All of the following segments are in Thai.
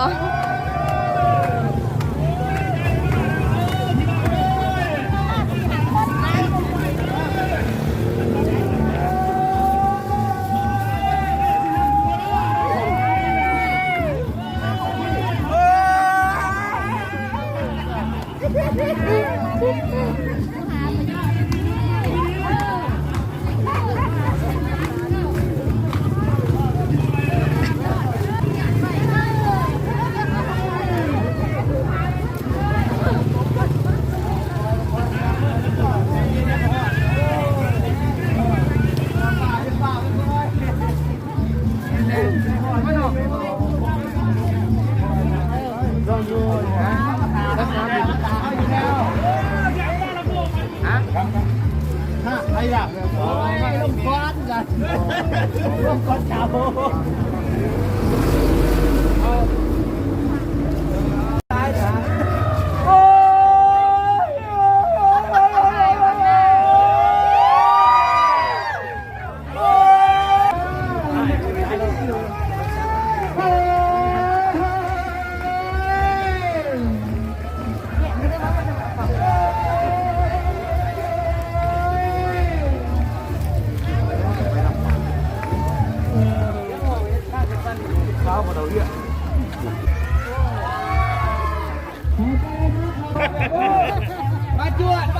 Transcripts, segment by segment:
와. 诶嘿我家老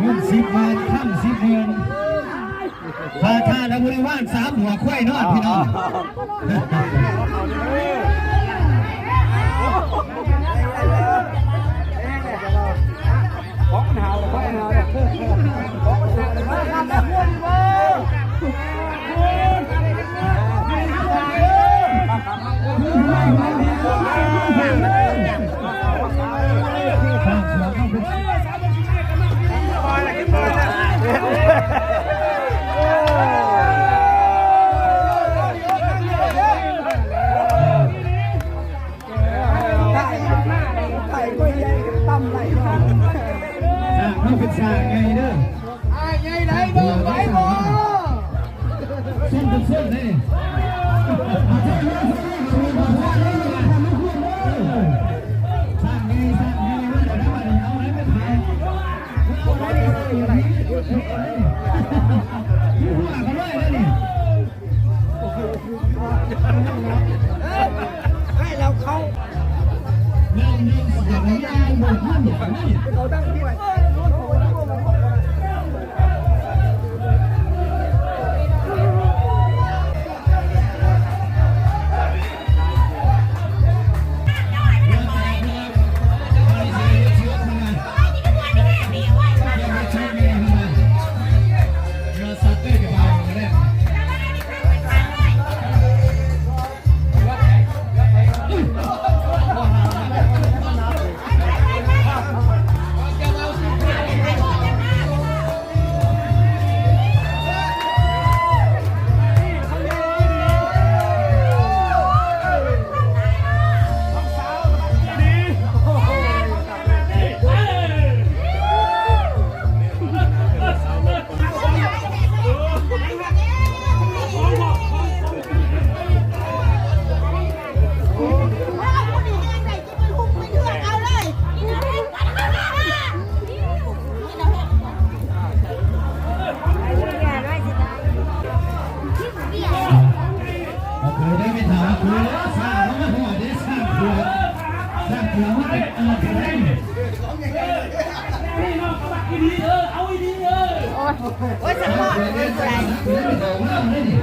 เงินสิบบาทค่ำสิบเงินพาท่าและบริวารสามหัวควายนอดพี่น้อง สร้างเขาเป็นสร้างไงเด้อไอ้ไงไหนเบิ่งไว้บ่ส้นเป็นส้นเลย สร้างครัวมันเป็นอะไรกันได้โอ้ยสปอเป็นไรเดี๋ยวไปต่อมาได้ดิ